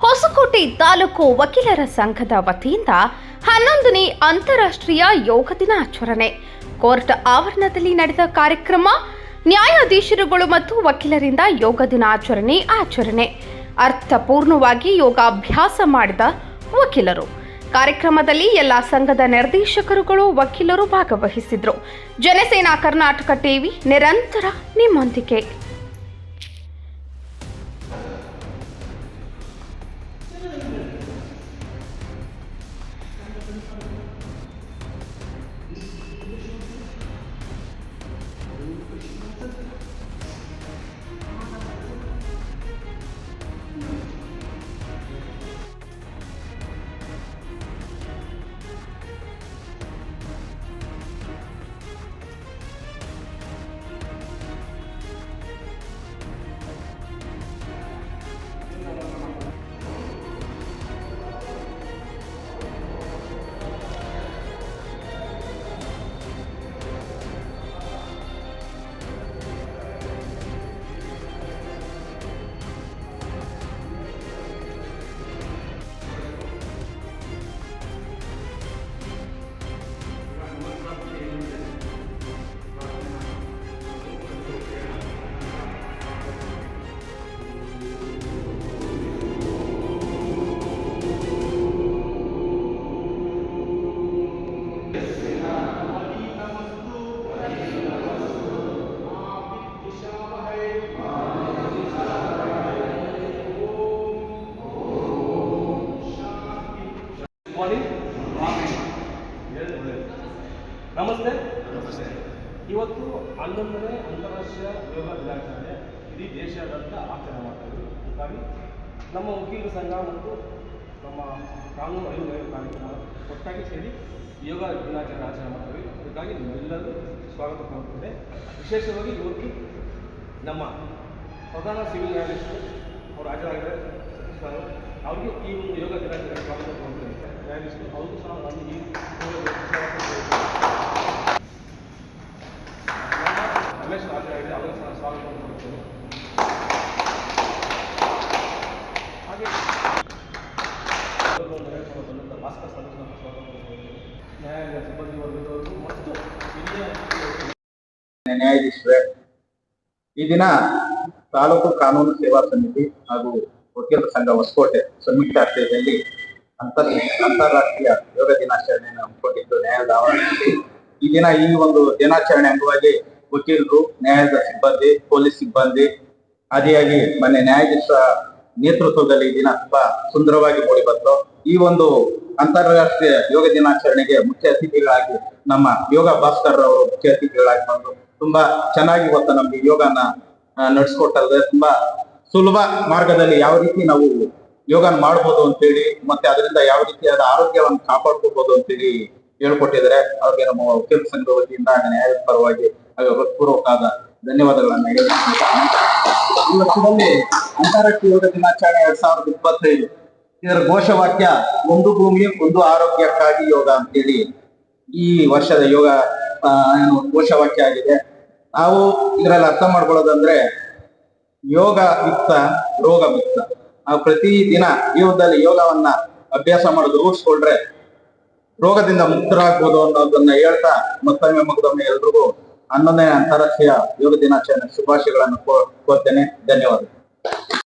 ಹೊಸಕೋಟೆ ತಾಲೂಕು ವಕೀಲರ ಸಂಘದ ವತಿಯಿಂದ ಹನ್ನೊಂದನೇ ಅಂತಾರಾಷ್ಟ್ರೀಯ ಯೋಗ ದಿನಾಚರಣೆ. ಕೋರ್ಟ್ ಆವರಣದಲ್ಲಿ ನಡೆದ ಕಾರ್ಯಕ್ರಮ, ನ್ಯಾಯಾಧೀಶರುಗಳು ಮತ್ತು ವಕೀಲರಿಂದ ಯೋಗ ದಿನಾಚರಣೆ ಆಚರಣೆ. ಅರ್ಥಪೂರ್ಣವಾಗಿ ಯೋಗಾಭ್ಯಾಸ ಮಾಡಿದ ವಕೀಲರು. ಕಾರ್ಯಕ್ರಮದಲ್ಲಿ ಎಲ್ಲ ಸಂಘದ ನಿರ್ದೇಶಕರುಗಳು, ವಕೀಲರು ಭಾಗವಹಿಸಿದ್ರು. ಜನಸೇನಾ ಕರ್ನಾಟಕ ಟಿವಿ, ನಿರಂತರ ನಿಮ್ಮೊಂದಿಗೆ. ನಮಸ್ತೆ. ಇವತ್ತು ಹನ್ನೊಂದನೇ ಅಂತಾರಾಷ್ಟ್ರೀಯ ಯೋಗ ದಿನಾಚರಣೆ. ಇಡೀ ದೇಶಾದ್ಯಂತ ಆಚರಣೆ ಮಾಡ್ತಾ ಇದ್ದೀವಿ ಹಾಗಾಗಿ ನಮ್ಮ ವಕೀಲ ಸಂಘ ಮತ್ತು ನಮ್ಮ ಕಾನೂನು ಅರಿವು ಕಾರ್ಯಕ್ರಮ ಒಟ್ಟಾಗಿ ಸೇರಿ ಯೋಗ ದಿನಾಚರಣೆ ಆಚರಣೆ ಮಾಡ್ತೀವಿ. ಅದಕ್ಕಾಗಿ ನಿಮ್ಮೆಲ್ಲರೂ ಸ್ವಾಗತ ಕೋರುತ್ತೇನೆ ವಿಶೇಷವಾಗಿ ಇವತ್ತು ನಮ್ಮ ಪ್ರಧಾನ ಸಿವಿಲ್ ನ್ಯಾಯಾಧೀಶರು ಅವರು ಹಾಜರಾಗಿದ್ದಾರೆ. ಸರ್ ಅವರು ಅವ್ರಿಗೆ ಈ ಒಂದು ಯೋಗ ದಿನಾಚರಣೆ ಸ್ವಾಗತ ನ್ಯಾಯಾಧೀಶರು ಅವ್ರಿಗೂ ಸಹ ನಾನು ಈ ಯೋಗ ಸ್ವಾಗತ ಕೋರುತ್ತೇನೆ. ನಮ್ಮ ರಮೇಶ್ ಹಾಜರಾಗಿದೆ ಅವರಿಗೂ ಸಹ ಸ್ವಾಗತ ಕೋರುತ್ತೇನೆ ಹಾಗೆ ಯೋಗವನ್ನು ನಡೆಸುವ ಬಂದಂಥ ಭಾಸ್ಕರ್ ಸದಸ್ಯರ ಸ್ವಾಗತ ಕೋರುತ್ತೇನೆ ನ್ಯಾಯಾಲಯ ಸಿಬ್ಬಂದಿ ವರ್ಗದವರು ಮತ್ತು ಹಿರಿಯ ನ್ಯಾಯಾಧೀಶರೇ, ಈ ದಿನ ತಾಲೂಕು ಕಾನೂನು ಸೇವಾ ಸಮಿತಿ ಹಾಗೂ ವಕೀಲರ ಸಂಘ ಹೊಸಕೋಟೆ ಸಂಯುಕ್ತ ಆಶ್ರಯದಲ್ಲಿ ಅಂತರ್, ಅಂತಾರಾಷ್ಟ್ರೀಯ ಯೋಗ ದಿನಾಚರಣೆಯನ್ನು ಹಮ್ಮಿಕೊಂಡಿದ್ದು ನ್ಯಾಯಾಲಯದ ಆವರಣದಲ್ಲಿ. ಈ ದಿನ ಈ ಒಂದು ದಿನಾಚರಣೆ ಅಂಗವಾಗಿ ವಕೀಲರು, ನ್ಯಾಯದ ಸಿಬ್ಬಂದಿ, ಪೊಲೀಸ್ ಸಿಬ್ಬಂದಿ ಆದಿಯಾಗಿ ಮೊನ್ನೆ ನ್ಯಾಯಾಧೀಶರ ನೇತೃತ್ವದಲ್ಲಿ ಈ ದಿನ ತುಂಬಾ ಸುಂದರವಾಗಿ ಮೂಡಿ ಬಂತು ಈ ಒಂದು ಅಂತಾರಾಷ್ಟ್ರೀಯ ಯೋಗ ದಿನಾಚರಣೆಗೆ ಮುಖ್ಯ ಅತಿಥಿಗಳಾಗಿ ನಮ್ಮ ಯೋಗ ಭಾಸ್ಕರ್ ಅವರು ಮುಖ್ಯ ಅತಿಥಿಗಳಾಗಿ ಬಂದು ತುಂಬಾ ಚೆನ್ನಾಗಿ ಇವತ್ತು ನಮ್ಗೆ ಯೋಗನ ನಡೆಸ್ಕೊಟ್ಟಲ್ದೆ ತುಂಬಾ ಸುಲಭ ಮಾರ್ಗದಲ್ಲಿ ಯಾವ ರೀತಿ ನಾವು ಯೋಗ ಮಾಡ್ಬೋದು ಅಂತೇಳಿ ಮತ್ತೆ ಅದರಿಂದ ಯಾವ ರೀತಿಯಾದ ಆರೋಗ್ಯವನ್ನು ಕಾಪಾಡ್ಕೋಬಹುದು ಅಂತೇಳಿ ಹೇಳ್ಕೊಟ್ಟಿದ್ದಾರೆ. ಅವ್ರಿಗೆ ನಮ್ಮ ವಕೀಲ ಸಂಘ ವತಿಯಿಂದ ನ್ಯಾಯದ ಪರವಾಗಿ, ಹಾಗೂ ಹೃತ್ಪೂರ್ವಕವಾದ ಧನ್ಯವಾದಗಳನ್ನ ಈ ವರ್ಷದಲ್ಲಿ ಅಂತಾರಾಷ್ಟ್ರೀಯ ಯೋಗ ದಿನಾಚರಣೆ ಎರಡ್ ಸಾವಿರದ ಇಪ್ಪತ್ತೈದು. ಇದರ ಘೋಷವಾಕ್ಯ, ಒಂದು ಭೂಮಿ, ಒಂದು ಆರೋಗ್ಯಕ್ಕಾಗಿ ಯೋಗ ಅಂತೇಳಿ ಈ ವರ್ಷದ ಯೋಗ ಏನು ಘೋಷವಾಕ್ಯ ಆಗಿದೆ. ನಾವು ಇದರಲ್ಲಿ ಅರ್ಥ ಮಾಡ್ಕೊಳ್ಳೋದಂದ್ರೆ, ಯೋಗ ಯುಕ್ತ, ರೋಗ ಮುಕ್ತ. ನಾವು ಪ್ರತಿ ದಿನ ಜೀವನದಲ್ಲಿ ಯೋಗವನ್ನ ಅಭ್ಯಾಸ ಮಾಡೋದು ರೂಢಿಸ್ಕೊಂಡ್ರೆ ರೋಗದಿಂದ ಮುಕ್ತರಾಗ್ಬೋದು ಅನ್ನೋದನ್ನ ಹೇಳ್ತಾ ಮತ್ತೊಮ್ಮೆ ಮಗದೊಮ್ಮೆ ಎಲ್ರಿಗೂ ಹನ್ನೊಂದನೇ ಅಂತಾರಾಷ್ಟ್ರೀಯ ಯೋಗ ದಿನಾಚರಣೆ ಶುಭಾಶಯಗಳನ್ನು ಕೋರ್ತೇನೆ. ಧನ್ಯವಾದ